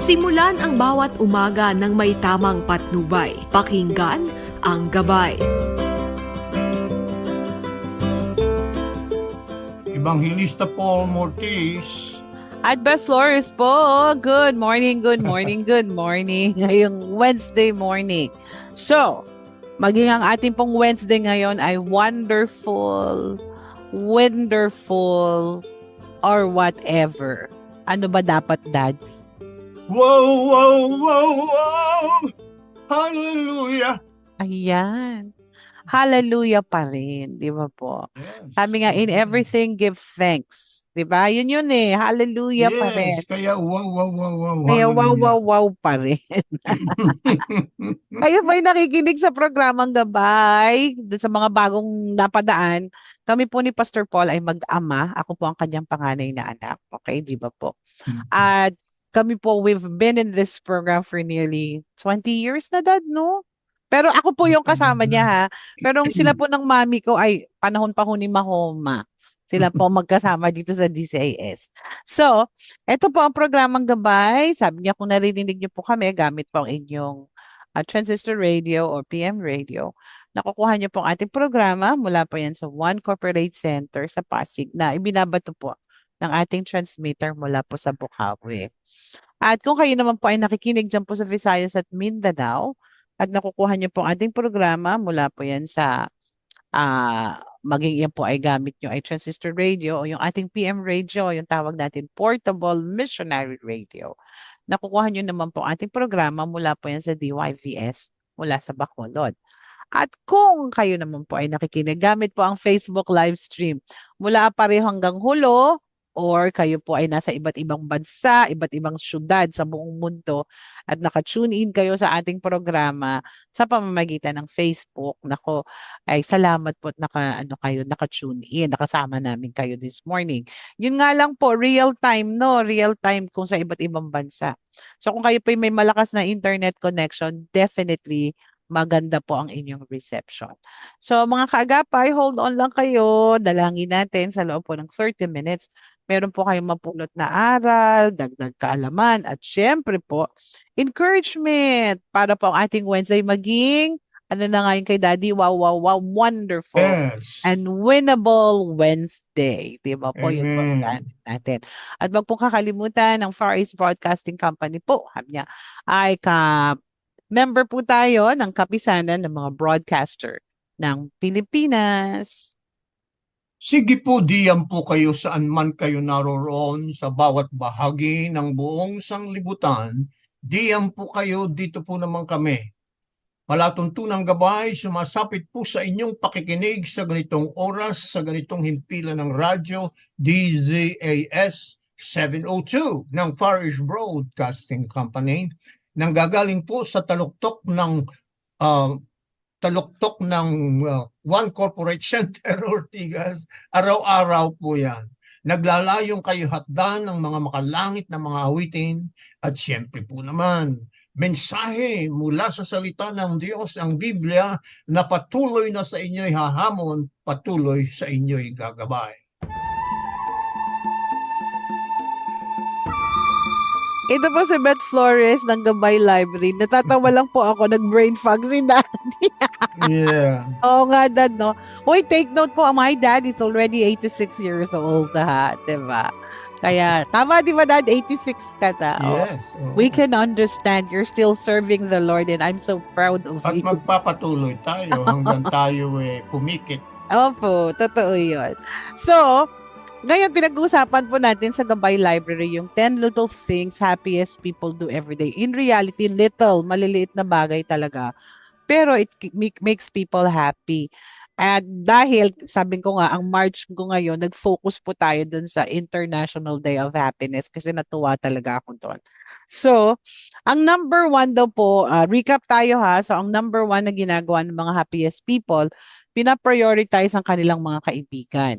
Simulan ang bawat umaga ng may tamang patnubay. Pakinggan ang gabay. Evangelista Paul Mortis. At Beth Flores po. Good morning, good morning, good morning. Ngayong Wednesday morning. So, maging ang ating pong Wednesday ngayon ay wonderful, wonderful, or whatever. Ano ba dapat, Dad? Wow, wow, wow, wow! Hallelujah! Ayan. Hallelujah pa rin, di ba po? Yes. Sabi nga, in everything, give thanks. Di ba? Yun yun eh. Hallelujah pa rin. Yes, kaya wow, wow, wow, wow. Kaya wow, hallelujah. wow, wow pa rin. Kayo ba'y nakikinig sa programang gabay? Sa mga bagong napadaan, kami po ni Pastor Paul ay mag-ama. Ako po ang kanyang panganay na anak. Okay, di ba po? At kami po, we've been in this program for nearly 20 years na, Dad, no? Pero ako po yung kasama niya, ha? Pero sila po ng mami ko ay panahon pa ho ni Mahoma. Sila po magkasama dito sa DCIS. So, ito po ang programang gabay. Sabi niya kung narinig niyo po kami, gamit po ang inyong uh, transistor radio or PM radio. Nakukuha niyo po ang ating programa mula po yan sa One Corporate Center sa Pasig na ibinabato po ng ating transmitter mula po sa Bukawi. At kung kayo naman po ay nakikinig dyan po sa Visayas at Mindanao, at nakukuha niyo po ang ating programa mula po yan sa ah maging yan po ay gamit nyo ay transistor radio o yung ating PM radio, yung tawag natin portable missionary radio. Nakukuha nyo naman po ating programa mula po yan sa DYVS mula sa Bacolod. At kung kayo naman po ay nakikinig, gamit po ang Facebook live stream mula pareho hanggang hulo or kayo po ay nasa iba't ibang bansa, iba't ibang syudad sa buong mundo at naka-tune in kayo sa ating programa sa pamamagitan ng Facebook. Nako, ay salamat po at naka, ano kayo, naka-tune in, nakasama namin kayo this morning. Yun nga lang po, real time, no? Real time kung sa iba't ibang bansa. So kung kayo po may malakas na internet connection, definitely maganda po ang inyong reception. So mga kaagapay, hold on lang kayo. Dalangin natin sa loob po ng 30 minutes. Meron po kayong mapulot na aral, dagdag kaalaman, at syempre po, encouragement para po ang ating Wednesday maging, ano na nga yun kay Daddy, wow, wow, wow, wonderful Yes. and winnable Wednesday. Di ba po ang Amen. gamit natin. At wag pong kakalimutan ng Far East Broadcasting Company po. Sabi niya, ay ka member po tayo ng kapisanan ng mga broadcaster ng Pilipinas. Sige po, diyan po kayo saan man kayo naroroon sa bawat bahagi ng buong sanglibutan. Diyan po kayo, dito po naman kami. Palatuntunang gabay, sumasapit po sa inyong pakikinig sa ganitong oras, sa ganitong himpilan ng radyo, DZAS 702 ng Far East Broadcasting Company, nang gagaling po sa taluktok ng ah, taluktok ng uh, One Corporate Center Ortigas, araw-araw po yan. Naglalayong kayo hatdan ng mga makalangit na mga awitin at siyempre po naman, mensahe mula sa salita ng Diyos, ang Biblia, na patuloy na sa inyo'y hahamon, patuloy sa inyo'y gagabay. Ito po si Beth Flores ng Gabay Library. Natatawa lang po ako, nag-brain fog si Daddy. Yeah. Oo nga, Dad, no? Hoy, take note po, my dad is already 86 years old, ha? Diba? Kaya, tama, di ba, Dad? 86 ka na. Oo. Yes. oo. We can understand you're still serving the Lord and I'm so proud of At you. magpapatuloy tayo hanggang tayo eh, pumikit. Opo, totoo yun. So, ngayon pinag-uusapan po natin sa Gabay Library yung 10 little things happiest people do every day. In reality, little, maliliit na bagay talaga. Pero it makes people happy. At dahil, sabi ko nga, ang March ko ngayon, nag-focus po tayo dun sa International Day of Happiness kasi natuwa talaga ako doon. So, ang number one daw po, ah, recap tayo ha. So, ang number one na ginagawa ng mga happiest people, pinaprioritize ang kanilang mga kaibigan.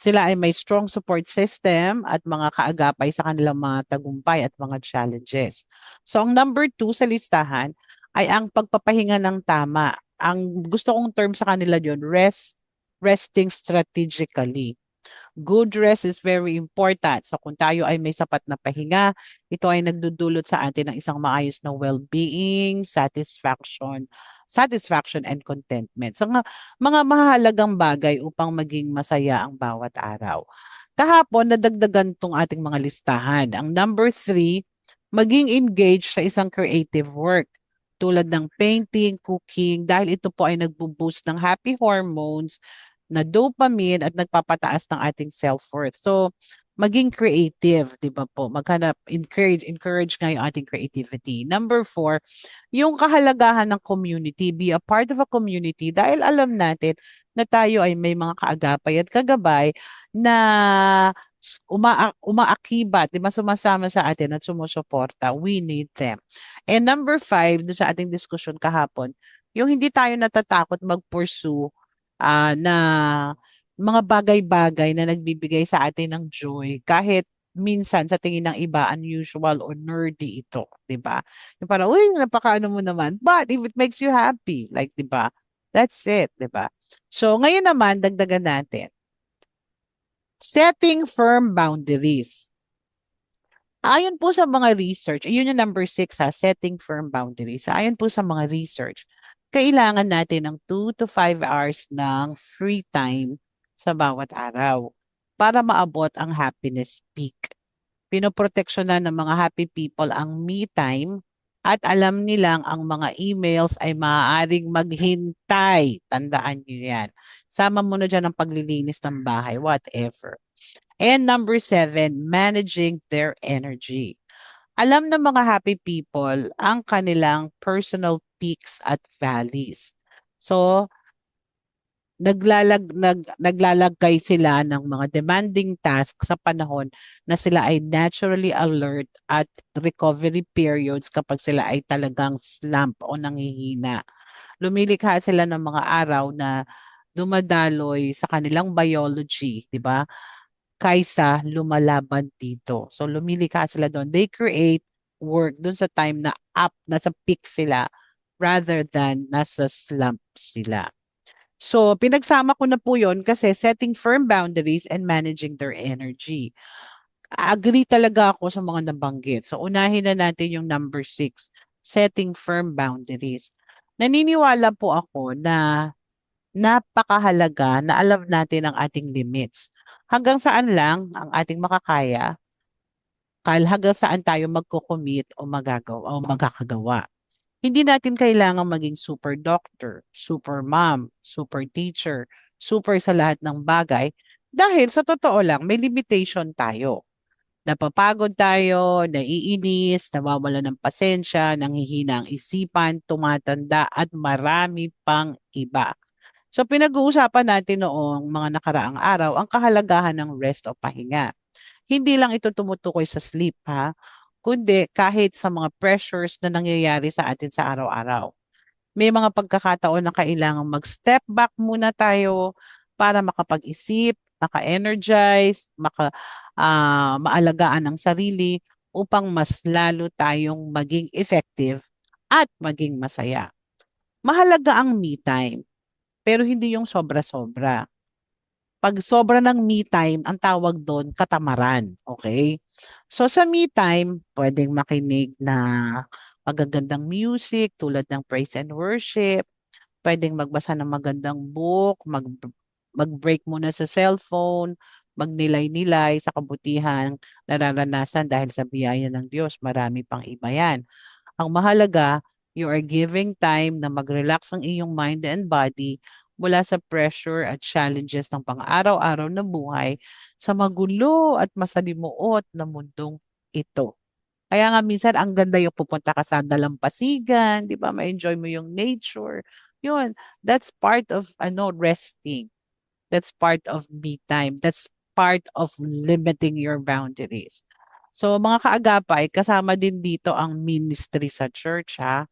Sila ay may strong support system at mga kaagapay sa kanilang mga tagumpay at mga challenges. So, ang number two sa listahan ay ang pagpapahinga ng tama. Ang gusto kong term sa kanila yon rest, resting strategically. Good rest is very important. So kung tayo ay may sapat na pahinga, ito ay nagdudulot sa atin ng isang maayos na well-being, satisfaction, satisfaction and contentment. So nga, mga mahalagang bagay upang maging masaya ang bawat araw. Kahapon, nadagdagan tong ating mga listahan. Ang number three, maging engaged sa isang creative work tulad ng painting, cooking, dahil ito po ay nagbo-boost ng happy hormones na dopamine at nagpapataas ng ating self-worth. So, maging creative, di ba po? Maghanap, encourage, encourage nga yung ating creativity. Number four, yung kahalagahan ng community. Be a part of a community dahil alam natin na tayo ay may mga kaagapay at kagabay na uma umaakibat, di ba, sumasama sa atin at sumusuporta. We need them. And number five, doon sa ating diskusyon kahapon, yung hindi tayo natatakot mag-pursue ah, na mga bagay-bagay na nagbibigay sa atin ng joy kahit minsan sa tingin ng iba unusual or nerdy ito, 'di ba? Yung parang, uy, napakaano mo naman. But if it makes you happy, like 'di ba? That's it, 'di ba? So ngayon naman dagdagan natin. Setting firm boundaries. Ayon po sa mga research, ayun yung number six ha, setting firm boundaries. Ayon po sa mga research, kailangan natin ng 2 to 5 hours ng free time sa bawat araw para maabot ang happiness peak. Pinoproteksyonan ng mga happy people ang me time at alam nilang ang mga emails ay maaaring maghintay. Tandaan niyo yan. Sama mo na dyan ang paglilinis ng bahay, whatever. And number seven, managing their energy. Alam ng mga happy people ang kanilang personal peaks at valleys. So, naglalag nag naglalagay sila ng mga demanding tasks sa panahon na sila ay naturally alert at recovery periods kapag sila ay talagang slump o nanghihina. Lumilikha sila ng mga araw na dumadaloy sa kanilang biology, 'di ba? Kaysa lumalaban dito. So lumilikha sila doon. They create work doon sa time na up, nasa peak sila rather than nasa slump sila. So, pinagsama ko na po yon kasi setting firm boundaries and managing their energy. Agree talaga ako sa mga nabanggit. So, unahin na natin yung number six, setting firm boundaries. Naniniwala po ako na napakahalaga na alam natin ang ating limits. Hanggang saan lang ang ating makakaya, hanggang saan tayo magko-commit o magagawa o magkakagawa. Hindi natin kailangan maging super doctor, super mom, super teacher, super sa lahat ng bagay dahil sa totoo lang may limitation tayo. Napapagod tayo, naiinis, nawawala ng pasensya, nanghihina ang isipan, tumatanda at marami pang iba. So pinag-uusapan natin noong mga nakaraang araw ang kahalagahan ng rest o pahinga. Hindi lang ito tumutukoy sa sleep ha, kundi kahit sa mga pressures na nangyayari sa atin sa araw-araw. May mga pagkakataon na kailangan mag-step back muna tayo para makapag-isip, maka-energize, maka, ah, maalagaan ang sarili upang mas lalo tayong maging effective at maging masaya. Mahalaga ang me time, pero hindi yung sobra-sobra. Pag sobra ng me time, ang tawag doon katamaran, okay? So sa me time, pwedeng makinig na magagandang music tulad ng praise and worship. Pwedeng magbasa ng magandang book, mag, mag-break muna sa cellphone, magnilay-nilay sa kabutihan, nararanasan dahil sa biyaya ng Diyos. Marami pang iba yan. Ang mahalaga, you are giving time na mag-relax ang iyong mind and body mula sa pressure at challenges ng pang-araw-araw na buhay sa magulo at masalimuot na mundong ito. Kaya nga minsan ang ganda yung pupunta ka sa dalampasigan, 'di ba? Ma-enjoy mo yung nature. Yun, that's part of ano resting. That's part of me time. That's part of limiting your boundaries. So mga kaagapay, kasama din dito ang ministry sa church ha.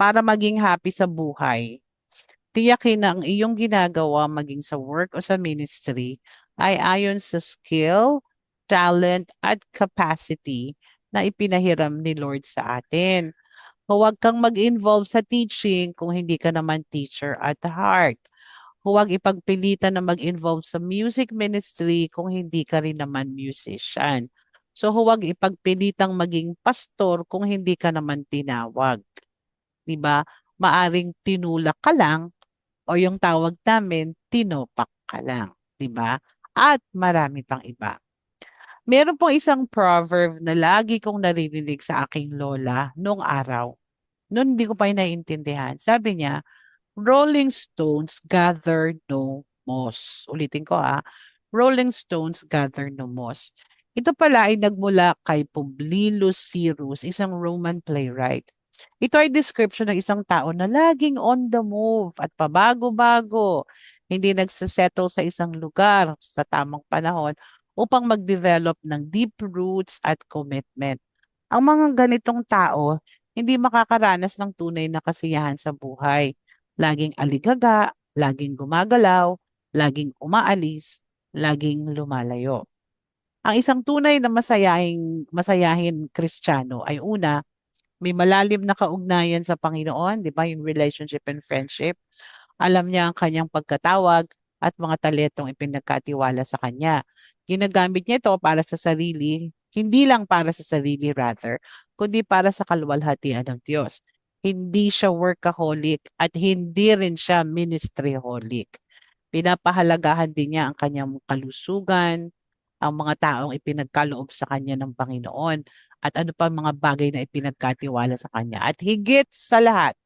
Para maging happy sa buhay, tiyakin na ang iyong ginagawa maging sa work o sa ministry ay ayon sa skill, talent at capacity na ipinahiram ni Lord sa atin. Huwag kang mag-involve sa teaching kung hindi ka naman teacher at heart. Huwag ipagpilitan na mag-involve sa music ministry kung hindi ka rin naman musician. So huwag ipagpilitang maging pastor kung hindi ka naman tinawag. 'Di ba? Maaring tinulak ka lang o yung tawag namin tinopak ka lang, 'di ba? At marami pang iba. Meron pong isang proverb na lagi kong naririnig sa aking lola noong araw. Noon hindi ko pa naiintindihan. Sabi niya, Rolling Stones gather no moss. Ulitin ko ah. Rolling Stones gather no moss. Ito pala ay nagmula kay Publius Sirus, isang Roman playwright. Ito ay description ng isang tao na laging on the move at pabago-bago. Hindi nagsasettle sa isang lugar sa tamang panahon upang mag-develop ng deep roots at commitment. Ang mga ganitong tao, hindi makakaranas ng tunay na kasiyahan sa buhay. Laging aligaga, laging gumagalaw, laging umaalis, laging lumalayo. Ang isang tunay na masayahin, masayahin kristyano ay una, may malalim na kaugnayan sa Panginoon, di ba, yung relationship and friendship. Alam niya ang kanyang pagkatawag at mga talentong ipinagkatiwala sa kanya. Ginagamit niya ito para sa sarili, hindi lang para sa sarili rather, kundi para sa kaluwalhatian ng Diyos. Hindi siya workaholic at hindi rin siya ministryholic. Pinapahalagahan din niya ang kanyang kalusugan, ang mga taong ipinagkaloob sa kanya ng Panginoon at ano pa mga bagay na ipinagkatiwala sa kanya. At higit sa lahat,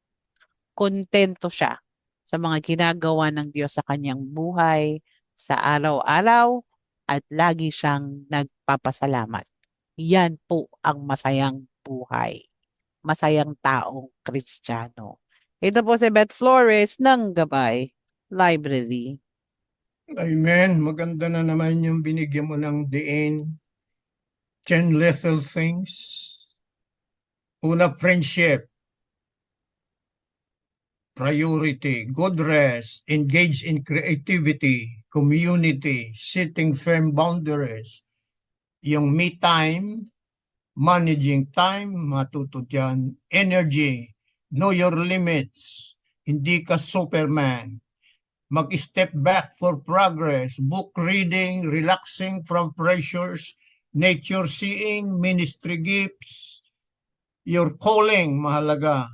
kontento siya sa mga ginagawa ng Diyos sa kanyang buhay, sa araw-araw, at lagi siyang nagpapasalamat. Yan po ang masayang buhay. Masayang taong Kristiyano. Ito po si Beth Flores ng Gabay Library. Amen. Maganda na naman yung binigyan mo ng diin. Ten little things. Una, friendship. Priority, good rest, engage in creativity, community, setting firm boundaries. Yung me time, managing time, matuto dyan. Energy, know your limits. Hindi ka superman mag-step back for progress, book reading, relaxing from pressures, nature seeing, ministry gifts, your calling, mahalaga.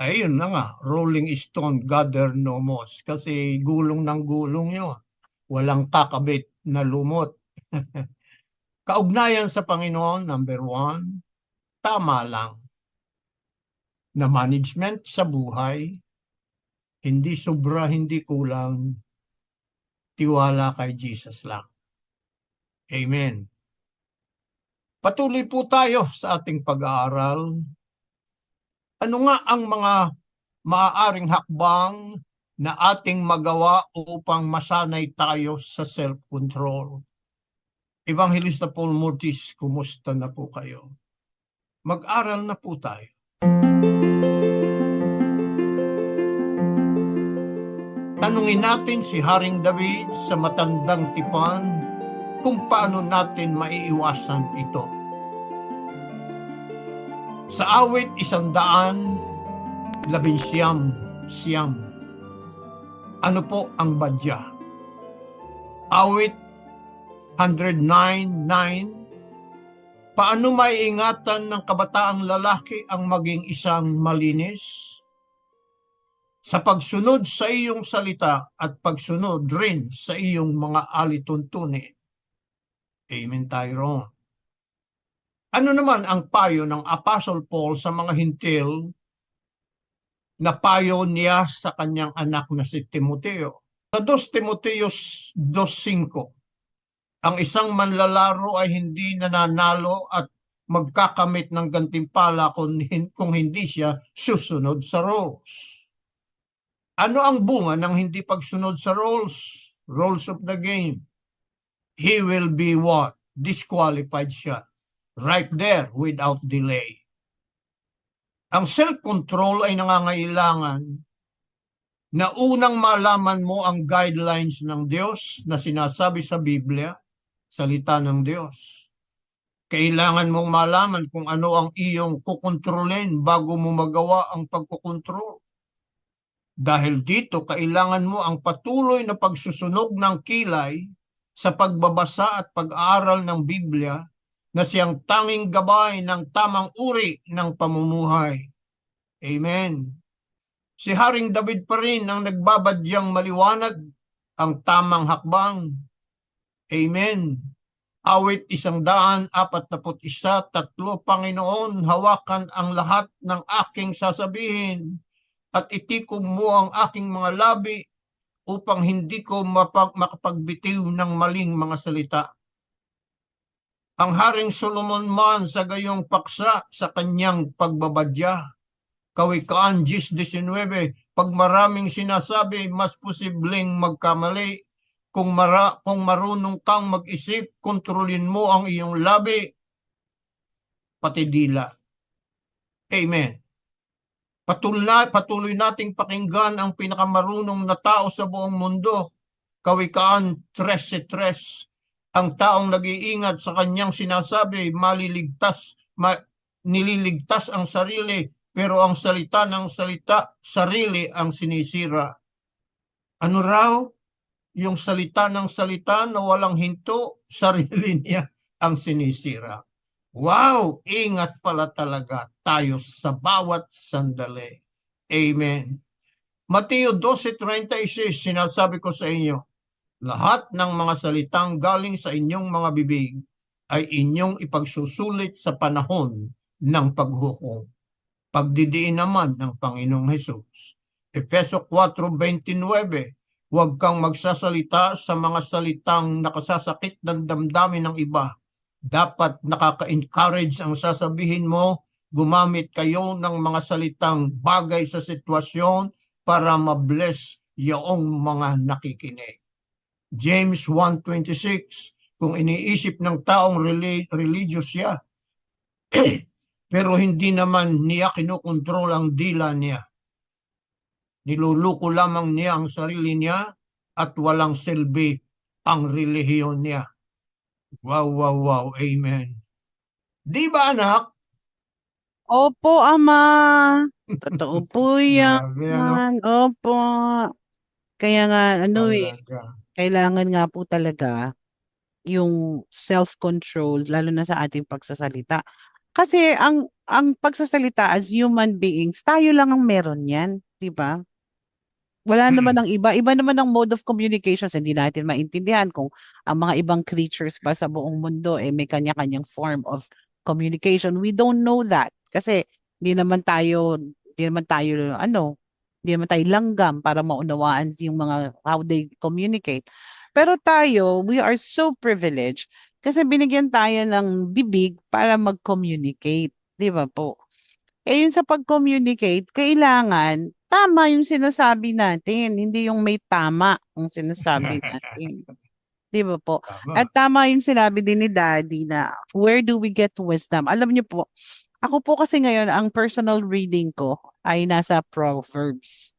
Ayun na nga, rolling stone, gather no moss. Kasi gulong ng gulong yon. Walang kakabit na lumot. Kaugnayan sa Panginoon, number one, tama lang. Na management sa buhay, hindi sobra, hindi kulang. Tiwala kay Jesus lang. Amen. Patuloy po tayo sa ating pag-aaral. Ano nga ang mga maaaring hakbang na ating magawa upang masanay tayo sa self-control? Evangelista Paul Mortis, kumusta na po kayo? Mag-aral na po tayo. Tanungin natin si Haring David sa matandang tipan kung paano natin maiiwasan ito. Sa awit isang daan, labinsiyam, siyam. Ano po ang badya? Awit 109.9 Paano maiingatan ng kabataang lalaki ang maging isang malinis? sa pagsunod sa iyong salita at pagsunod rin sa iyong mga alituntunin. Amen tayo. Ano naman ang payo ng Apostle Paul sa mga hintil na payo niya sa kanyang anak na si Timoteo? Sa 2 Timoteos 2.5, ang isang manlalaro ay hindi nananalo at magkakamit ng gantimpala kung, kung hindi siya susunod sa rules. Ano ang bunga ng hindi pagsunod sa rules? Rules of the game. He will be what? Disqualified siya. Right there without delay. Ang self-control ay nangangailangan na unang malaman mo ang guidelines ng Diyos na sinasabi sa Biblia, salita ng Diyos. Kailangan mong malaman kung ano ang iyong kukontrolin bago mo magawa ang pagkukontrol Dahil dito, kailangan mo ang patuloy na pagsusunog ng kilay sa pagbabasa at pag-aaral ng Biblia na siyang tanging gabay ng tamang uri ng pamumuhay. Amen. Si Haring David pa rin ang nagbabadyang maliwanag ang tamang hakbang. Amen. Awit isang daan, apat naput isa, tatlo, Panginoon, hawakan ang lahat ng aking sasabihin at itikom mo ang aking mga labi upang hindi ko makapagbitiw ng maling mga salita. Ang Haring Solomon man sa gayong paksa sa kanyang pagbabadya. Kawikaan 10.19, pag maraming sinasabi, mas posibleng magkamali. Kung, mara, kung marunong kang mag-isip, kontrolin mo ang iyong labi, pati dila. Amen. Patuloy, patuloy nating pakinggan ang pinakamarunong na tao sa buong mundo. Kawikaan 13.3 Ang taong nag-iingat sa kanyang sinasabi, maliligtas, ma, nililigtas ang sarili, pero ang salita ng salita, sarili ang sinisira. Ano raw? Yung salita ng salita na walang hinto, sarili niya ang sinisira. Wow! Ingat pala talaga tayo sa bawat sandali. Amen. Mateo 12.36, sinasabi ko sa inyo, lahat ng mga salitang galing sa inyong mga bibig ay inyong ipagsusulit sa panahon ng paghukom. Pagdidiin naman ng Panginoong Hesus. Efeso 4.29 Huwag kang magsasalita sa mga salitang nakasasakit ng damdamin ng iba. Dapat nakaka-encourage ang sasabihin mo, gumamit kayo ng mga salitang bagay sa sitwasyon para ma-bless yung mga nakikinig. James 1.26 Kung iniisip ng taong reli- religious siya, pero hindi naman niya kinukontrol ang dila niya. Niluluko lamang niya ang sarili niya at walang silbi ang relihiyon niya. Wow, wow, wow. Amen. Di ba anak? Opo, Ama. Totoo po yan. Grabe, ano? Opo. Kaya nga, ano eh, Talaga. Kailangan nga po talaga yung self-control, lalo na sa ating pagsasalita. Kasi ang ang pagsasalita as human beings, tayo lang ang meron yan, di ba? Wala naman ang iba. Iba naman ang mode of communications. Hindi natin maintindihan kung ang mga ibang creatures ba sa buong mundo eh may kanya-kanyang form of communication. We don't know that. Kasi hindi naman tayo, hindi naman tayo, ano, hindi naman tayo langgam para maunawaan yung mga how they communicate. Pero tayo, we are so privileged kasi binigyan tayo ng bibig para mag-communicate. Di ba po? Eh yun sa pag-communicate, kailangan tama yung sinasabi natin, hindi yung may tama ang sinasabi natin. Di ba po? Tama. At tama yung sinabi din ni Daddy na where do we get wisdom? Alam niyo po, ako po kasi ngayon, ang personal reading ko ay nasa Proverbs.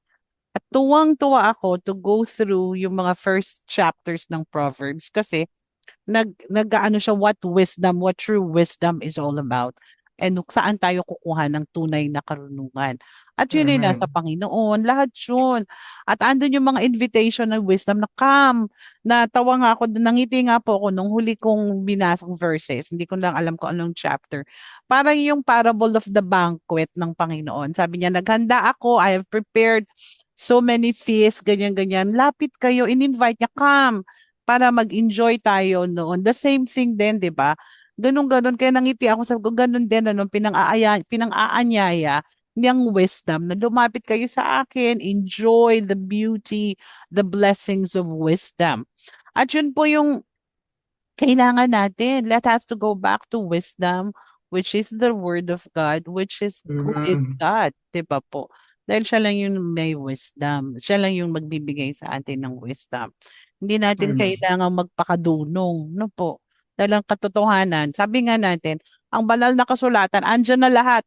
At tuwang-tuwa ako to go through yung mga first chapters ng Proverbs kasi nag nag-ano siya what wisdom, what true wisdom is all about and saan tayo kukuha ng tunay na karunungan. At yun ay Amen. nasa Panginoon, lahat yun. At andun yung mga invitation ng wisdom na come. Natawa nga ako, nangiti nga po ako nung huli kong binasang verses. Hindi ko lang alam kung anong chapter. Parang yung parable of the banquet ng Panginoon. Sabi niya, naghanda ako, I have prepared so many feasts, ganyan-ganyan. Lapit kayo, in-invite niya, come para mag-enjoy tayo noon. The same thing din, di ba? Ganun-ganun. Kaya nangiti ako sa ganun din, ano, pinang-aaya, pinang-aanyaya niyang wisdom na lumapit kayo sa akin, enjoy the beauty, the blessings of wisdom. At yun po yung kailangan natin. Let us to go back to wisdom, which is the word of God, which is who is Amen. God, 'di ba po? Dahil siya lang yung may wisdom. Siya lang yung magbibigay sa atin ng wisdom. Hindi natin Amen. kailangang magpakadunong, no po? Dahil ang katotohanan, sabi nga natin, ang banal na kasulatan, andyan na lahat.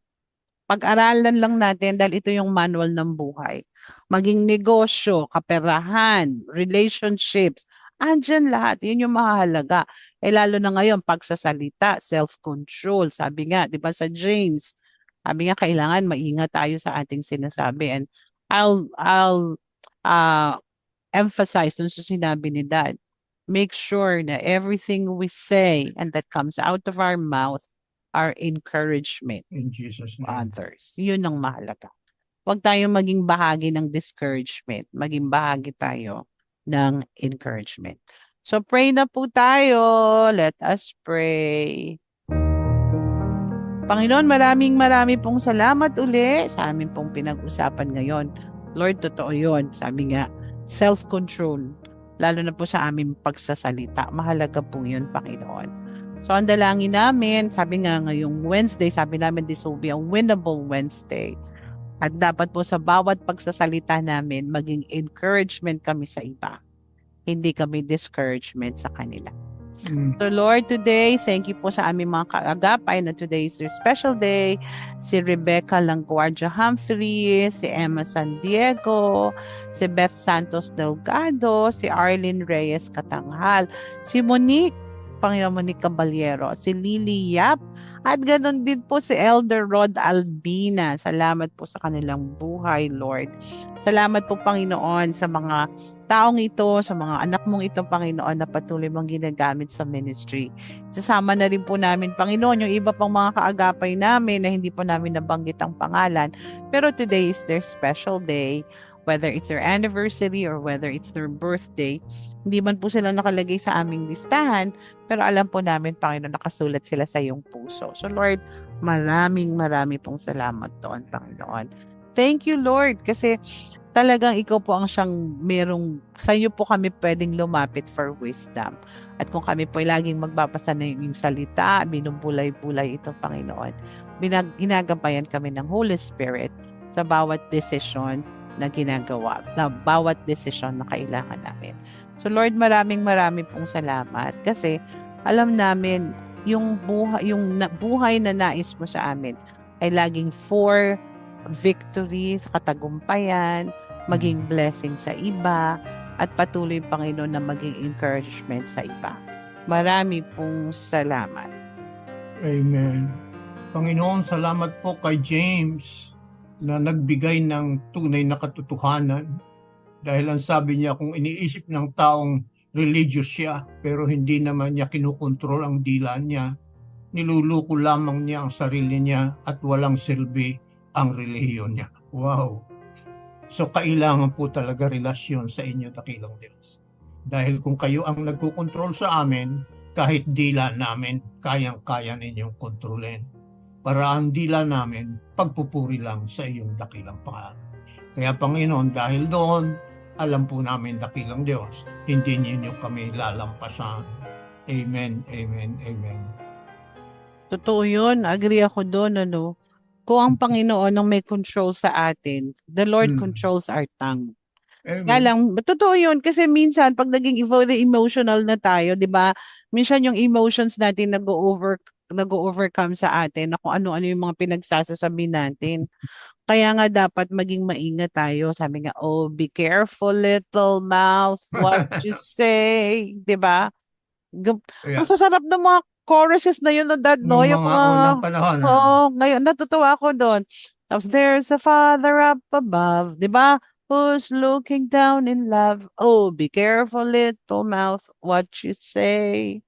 Pag-aralan lang natin dahil ito yung manual ng buhay. Maging negosyo, kaperahan, relationships, andyan lahat. Yun yung mahalaga. Eh lalo na ngayon, pagsasalita, self-control. Sabi nga, di ba sa James, sabi nga kailangan maingat tayo sa ating sinasabi. And I'll I'll uh emphasize dun sa sinabi ni Dad. Make sure na everything we say and that comes out of our mouth are encouragement In Jesus' to name. others. Yun ang mahalaga. Huwag tayong maging bahagi ng discouragement. Maging bahagi tayo ng encouragement. So pray na po tayo. Let us pray. Panginoon, maraming maraming pong salamat uli sa amin pong pinag-usapan ngayon. Lord, totoo yun. Sabi nga, self-control. Lalo na po sa aming pagsasalita. Mahalaga po yun, Panginoon. So, ang dalangin namin, sabi nga ngayong Wednesday, sabi namin this will be a winnable Wednesday. At dapat po sa bawat pagsasalita namin, maging encouragement kami sa iba. Hindi kami discouragement sa kanila. Mm. So Lord, today, thank you po sa aming mga kaagapay na today is their special day. Si Rebecca Langguardia Humphrey, si Emma San Diego, si Beth Santos Delgado, si Arlene Reyes Katanghal, si Monique, Panginoon Monique Caballero, si Lily Yap, at ganon din po si Elder Rod Albina. Salamat po sa kanilang buhay, Lord. Salamat po, Panginoon, sa mga taong ito, sa mga anak mong ito, Panginoon, na patuloy mong ginagamit sa ministry. Sasama na rin po namin, Panginoon, yung iba pang mga kaagapay namin na hindi po namin nabanggit ang pangalan. Pero today is their special day, whether it's their anniversary or whether it's their birthday. Hindi man po sila nakalagay sa aming listahan, pero alam po namin, Panginoon, nakasulat sila sa iyong puso. So Lord, maraming marami pong salamat doon, Panginoon. Thank you, Lord, kasi talagang ikaw po ang siyang merong, sa iyo po kami pwedeng lumapit for wisdom. At kung kami po ay laging magbabasa ng iyong salita, binubulay-bulay ito, Panginoon, binag, ginagabayan kami ng Holy Spirit sa bawat desisyon na ginagawa, na bawat desisyon na kailangan namin. So Lord, maraming maraming pong salamat kasi alam namin yung buhay, yung na, buhay na nais mo sa amin ay laging for victory, sa katagumpayan, maging blessing sa iba, at patuloy, Panginoon, na maging encouragement sa iba. Marami pong salamat. Amen. Panginoon, salamat po kay James na nagbigay ng tunay na katotohanan. Dahil ang sabi niya, kung iniisip ng taong religious siya, pero hindi naman niya kinukontrol ang dila niya, niluluko lamang niya ang sarili niya at walang silbi ang relihiyon niya. Wow! So kailangan po talaga relasyon sa inyo, dakilang Diyos. Dahil kung kayo ang nagkukontrol sa amin, kahit dila namin, kayang-kaya ninyong kontrolin. Para ang dila namin, pagpupuri lang sa iyong dakilang pangalan. Kaya Panginoon, dahil doon, alam po namin dakilang Diyos, hindi ninyo kami lalampasan. Amen, amen, amen. Totoo yun. Agree ako doon, ano. Kung ang Panginoon ang may control sa atin, the Lord Hmm. controls our tongue. amen. Nga lang, totoo yun. Kasi minsan, pag naging emotional na tayo, di ba? Minsan yung emotions natin nag-over nag-overcome sa atin na kung ano-ano yung mga pinagsasasabi natin. Kaya nga dapat maging maingat tayo. Sabi nga, oh, be careful little mouth, what you say. Di ba? Gum- Kaya, Ang sasarap ng mga choruses na yun, no, dad, no? nung Yung mga mga, unang panahon, ah, Oo, ngayon natutuwa ako doon. Tapos there's a father up above, 'di ba? Who's looking down in love. Oh, be careful little mouth what you say.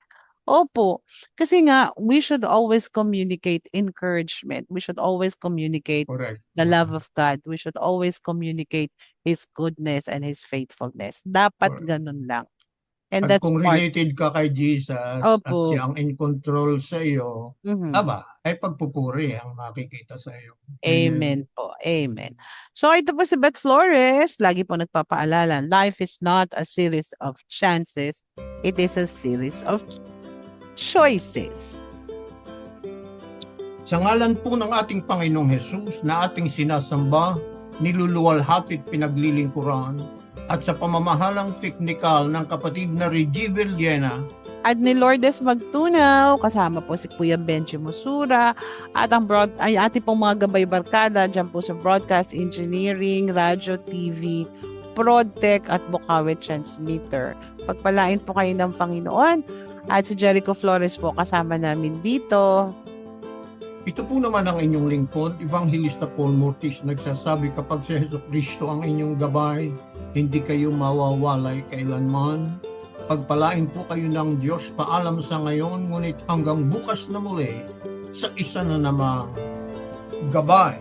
Opo. Kasi nga we should always communicate encouragement. We should always communicate correct. the love of God. We should always communicate his goodness and his faithfulness. Dapat Correct. ganun lang. And At that's kung part. related ka kay Jesus at Opo. siya ang in control sa iyo, Mhm. aba, ay pagpupuri ang makikita sa iyo. Amen po. Amen. So ito po si Beth Flores, lagi po nagpapaalala, life is not a series of chances, it is a series of choices. Sa ngalan po ng ating Panginoong Hesus na ating sinasamba, niluluwalhati at pinaglilingkuran, at sa pamamahalang teknikal ng kapatid na Reggie Villena, At ni Lourdes Magtunaw, kasama po si Kuya Benji Musura, at ang broad, ay ating pong mga gabay barkada, dyan po sa Broadcast Engineering, Radio, TV, ProdTech at Bukawi Transmitter. Pagpalain po kayo ng Panginoon. At si Jericho Flores po kasama namin dito. Ito po naman ang inyong lingkod, Evangelista Paul Mortis, nagsasabi kapag si Heso Kristo ang inyong gabay, hindi kayo mawawalay kailanman. Pagpalain po kayo ng Diyos, paalam sa ngayon, ngunit hanggang bukas na muli, sa isa na namang gabay.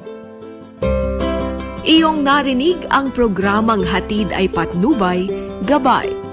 Iyong narinig ang programang Hatid ay Patnubay, Gabay